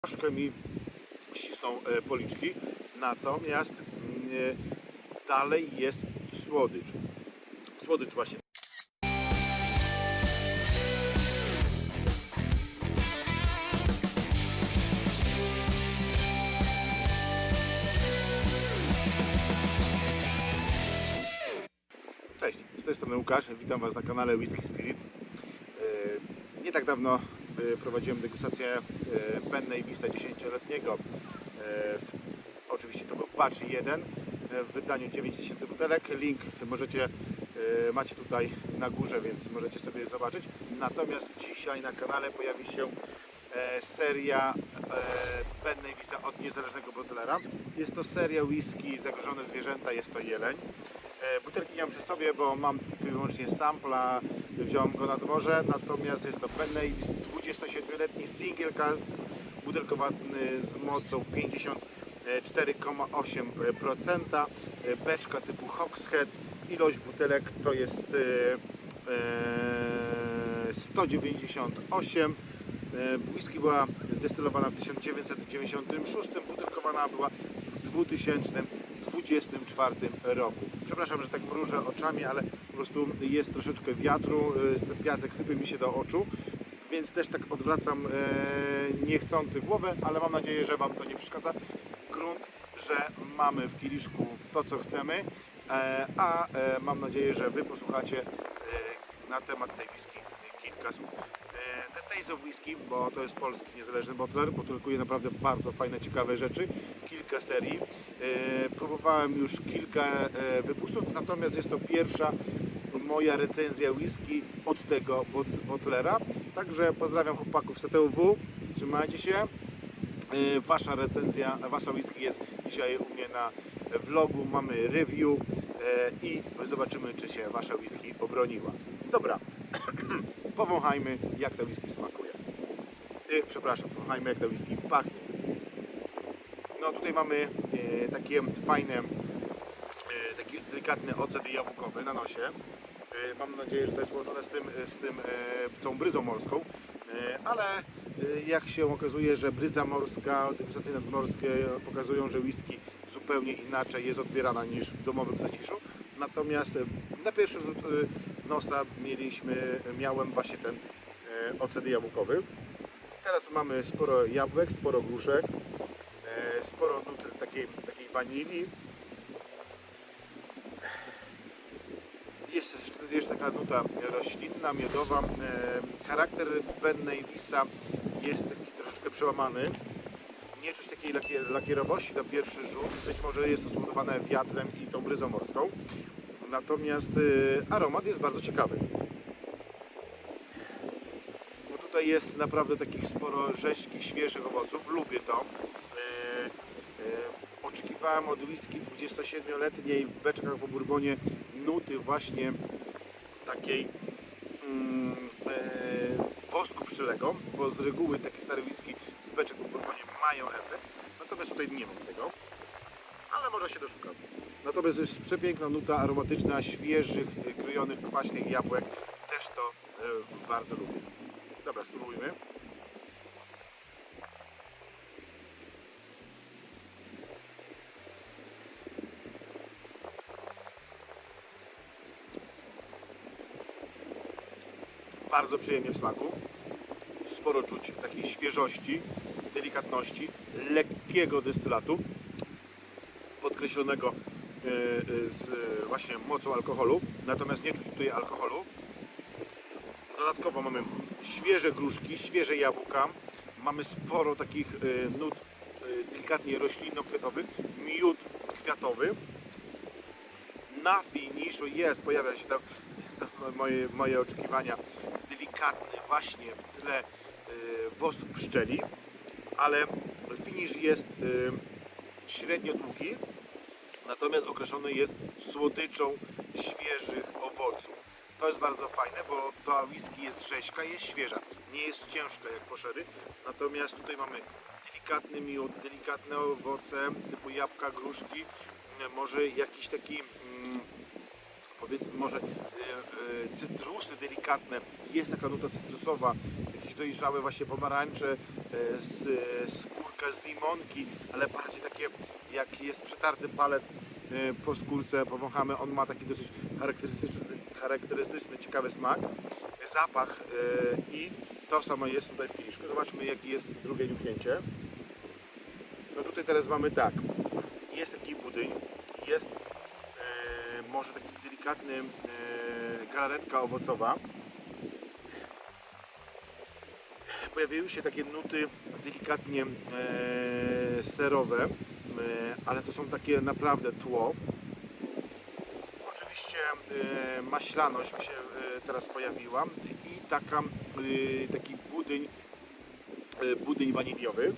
troszkę mi ścisną e, policzki, natomiast mm, dalej jest słodycz. Słodycz właśnie. Cześć, z tej strony Łukasz, witam Was na kanale Whisky Spirit. E, Nie tak dawno prowadziłem degustację e, Ben Davisa 10-letniego. E, Oczywiście to był batch 1 e, w wydaniu 9000 butelek. Link możecie, macie tutaj na górze, więc możecie sobie zobaczyć. Natomiast dzisiaj na kanale pojawi się seria Ben Davisa od niezależnego butelera. Jest to seria whisky Zagrożone Zwierzęta, jest to jeleń. Butelki nie mam przy sobie, bo mam tylko i wyłącznie sampla, wziąłem go nad morze, natomiast jest to Davis 27-letni single cask, butelkowany z mocą 54,8%, e, beczka typu Hogshead, ilość butelek to jest e, e, 198, E, Whisky była destylowana w 1996, butelkowana była w 2024 roku. Przepraszam, że tak mrużę oczami, ale po prostu jest troszeczkę wiatru, e, piasek sypie mi się do oczu, więc też tak odwracam e, niechcący głowę, ale mam nadzieję, że Wam to nie przeszkadza. Grunt, że mamy w kieliszku to, co chcemy, e, a mam nadzieję, że Wy posłuchacie na temat tej whisky kilka słów. The Taste of Whisky, bo to jest polski niezależny bottler, butelkuje naprawdę bardzo fajne, ciekawe rzeczy, kilka serii. E, Próbowałem już kilka e, wypustów, natomiast jest to pierwsza moja recenzja whisky od tego bottlera. Także pozdrawiam chłopaków z TTUW, trzymajcie się. E, Wasza recenzja, wasza whisky jest dzisiaj u mnie na vlogu, mamy review i zobaczymy, czy się wasza whisky obroniła. Dobra, powąchajmy, jak ta whisky smakuje. Przepraszam, powąchajmy, jak ta whisky pachnie. No tutaj mamy e, takie fajne, e, taki delikatny ocet jabłkowy na nosie. E, mam nadzieję, że to jest połączone z tym, z tym tą bryzą morską, ale jak się okazuje, że bryza morska, degustacje nadmorskie pokazują, że whisky zupełnie inaczej jest odbierana niż w domowym zaciszu. Natomiast na pierwszy rzut nosa mieliśmy, miałem właśnie ten ocet jabłkowy. Teraz mamy sporo jabłek, sporo gruszek, sporo nut takiej, takiej wanilii. Jest jeszcze- taka nuta roślinna, miodowa. E, Charakter Ben Davisa jest taki troszeczkę przełamany. Nie czuć takiej lakier- lakierowości na pierwszy rzut. Być może jest to spowodowane wiatrem i tą bryzą morską. Natomiast e, aromat jest bardzo ciekawy. Jest naprawdę takich sporo rzeźkich, świeżych owoców. Lubię to. Oczekiwałem od whisky 27-letniej w beczkach po Bourbonie nuty właśnie takiej mm, e, wosku pszczelego, bo z reguły takie stare whisky z beczek po Bourbonie mają efekt. Natomiast tutaj nie mam tego. Ale może się doszukam. Natomiast jest przepiękna nuta aromatyczna, świeżych, krojonych, kwaśnych jabłek. Też to e, bardzo lubię. Dobra, spróbujmy. Bardzo przyjemnie w smaku. Sporo czuć takiej świeżości, delikatności, lekkiego dystylatu, podkreślonego e, e, z właśnie mocą alkoholu, natomiast nie czuć tutaj alkoholu. Dodatkowo mamy świeże gruszki, świeże jabłka. Mamy sporo takich e, nut delikatnie roślinno-kwiatowych, miód kwiatowy. Na finiszu jest, pojawia się tam moje, moje oczekiwania, delikatny właśnie w tle e, wosk pszczeli, ale finisz jest e, średnio długi, natomiast określony jest słodyczą świeżych owoców. To jest bardzo fajne, bo ta whisky jest rzeźka, jest świeża. Nie jest ciężka jak poszery. Natomiast tutaj mamy delikatny miód, delikatne owoce typu jabłka, gruszki, może jakiś taki mm, powiedzmy może e, e, cytrusy delikatne, jest taka nuta cytrusowa, jakieś dojrzałe właśnie pomarańcze, e, z, skórka z limonki, ale bardziej takie jak jest przetarty palec e, po skórce, powąchamy, on ma taki dosyć charakterystyczny, charakterystyczny ciekawy smak, zapach i to samo jest tutaj w kieliszku. Zobaczmy jaki jest drugie niuchnięcie. No tutaj teraz mamy tak, jest taki budyń, jest może taki delikatny e, galaretka owocowa. Pojawiły się takie nuty delikatnie e, serowe, e, ale to są takie naprawdę tło. Oczywiście e, maślaność mi się e, teraz pojawiła i taka, e, taki budyń, e, budyń waniliowy.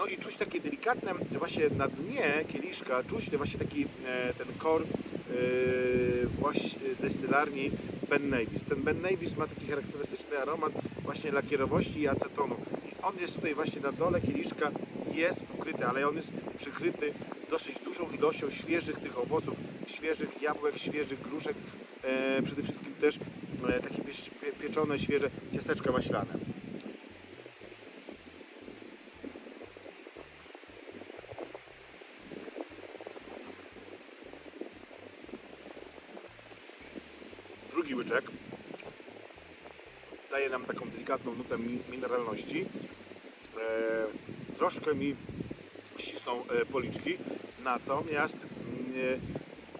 No i czuć takie delikatne, właśnie na dnie kieliszka, czuć właśnie taki e, ten kor e, destylarni Ben Nevis. Ten Ben Nevis ma taki charakterystyczny aromat właśnie lakierowości i acetonu. I on jest tutaj właśnie na dole kieliszka, jest ukryty, ale on jest przykryty dosyć dużą ilością świeżych tych owoców, świeżych jabłek, świeżych gruszek, e, przede wszystkim też takie pie- pie- pieczone, świeże ciasteczka maślane. Łyczek daje nam taką delikatną nutę mi- mineralności. E, troszkę mi ścisną e, policzki, natomiast mm,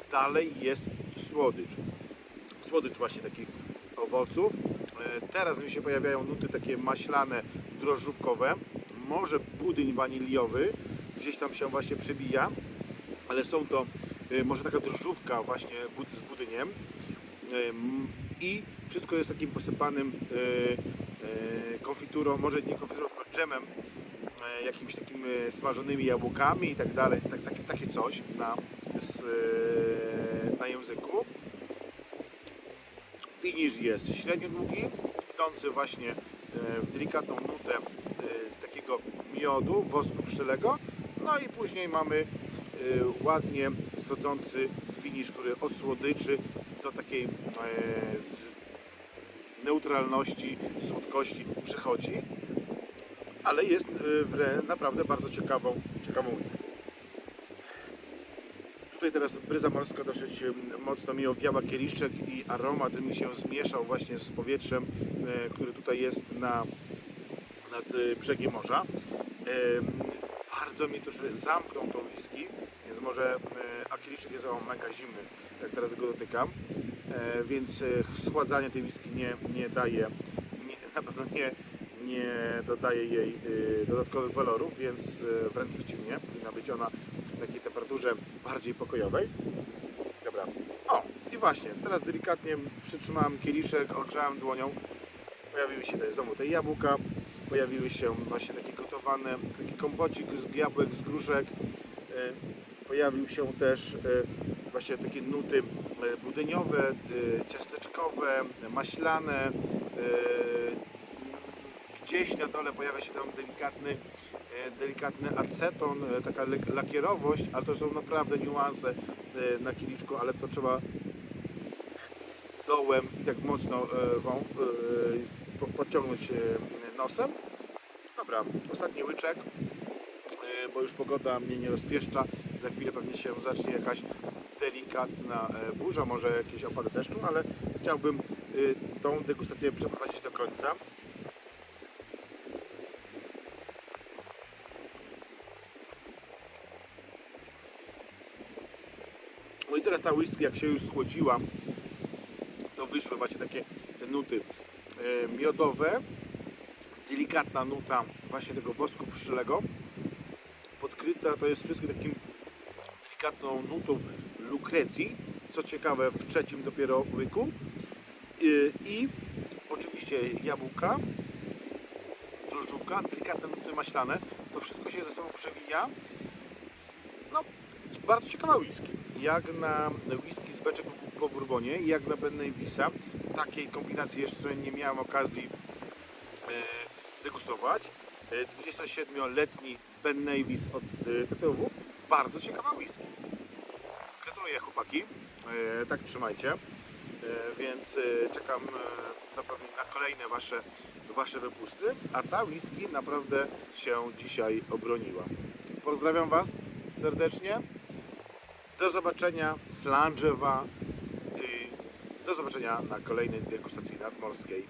e, dalej jest słodycz. Słodycz właśnie takich owoców. E, teraz mi się pojawiają nuty takie maślane, drożdżówkowe. Może budyń waniliowy gdzieś tam się właśnie przebija, ale są to e, może taka drożdżówka właśnie z budyniem. I wszystko jest takim posypanym e, e, konfiturą, może nie konfiturą, tylko dżemem, e, jakimiś takimi smażonymi jabłkami i tak dalej, tak, takie, coś na, z, na języku. Finish jest średnio długi, idący właśnie w delikatną nutę takiego miodu, wosku pszczelego, no i później mamy ładnie schodzący finish, który od słodyczy do takiej e, neutralności, słodkości przechodzi, ale jest e, naprawdę bardzo ciekawą, ciekawą whisky. Tutaj teraz bryza morska dosyć mocno mi owiała kieliszczek i aromat mi się zmieszał właśnie z powietrzem, e, który tutaj jest na, nad brzegiem morza. Bardzo mi też zamknął tą whisky, może, e, a kieliszczek jest o, mega zimny, jak teraz go dotykam, E, więc e, schładzanie tej whisky nie, nie daje, nie, na pewno nie, nie dodaje jej dodatkowych walorów, więc wręcz przeciwnie, powinna być ona w takiej temperaturze bardziej pokojowej. Dobra. O, i właśnie, teraz delikatnie przytrzymałem kieliszek, ogrzałem dłonią. Pojawiły się tutaj znowu te jabłka, pojawiły się właśnie takie gotowane, taki kompocik z jabłek, z gruszek. Pojawił się też e, właśnie takie nuty e, budyniowe, e, ciasteczkowe, maślane. Gdzieś na dole pojawia się tam delikatny, delikatny aceton, taka lakierowość, ale to są naprawdę niuanse na kieliczku, ale to trzeba dołem i tak mocno podciągnąć nosem. Dobra, ostatni łyczek, bo już pogoda mnie nie rozpieszcza. Za chwilę pewnie się zacznie jakaś delikatna e, burza, może jakieś opady deszczu, ale chciałbym e, tą degustację przeprowadzić do końca. No i teraz ta whisky, jak się już schłodziła, to wyszły właśnie takie nuty e, miodowe, delikatna nuta właśnie tego wosku pszczelego, podkryta to jest wszystko takim delikatną nutą lukrecji, co ciekawe w trzecim dopiero łyku I, oczywiście jabłka, drożdżówka, delikatne nuty maślane, to wszystko się ze sobą przewija. No, bardzo ciekawa whisky. Jak na whisky z beczek po bourbonie, jak na Ben Nevisa. Takiej kombinacji jeszcze nie miałem okazji e, degustować. E, 27-letni Ben Nevis od e, TTW. Bardzo ciekawa whisky. Gratuluję chłopaki. E, tak trzymajcie. E, więc e, czekam e, na kolejne wasze, wasze wypusty. A ta whisky naprawdę się dzisiaj obroniła. Pozdrawiam Was serdecznie. Do zobaczenia. Slangewa. Y, Do zobaczenia na kolejnej degustacji nadmorskiej.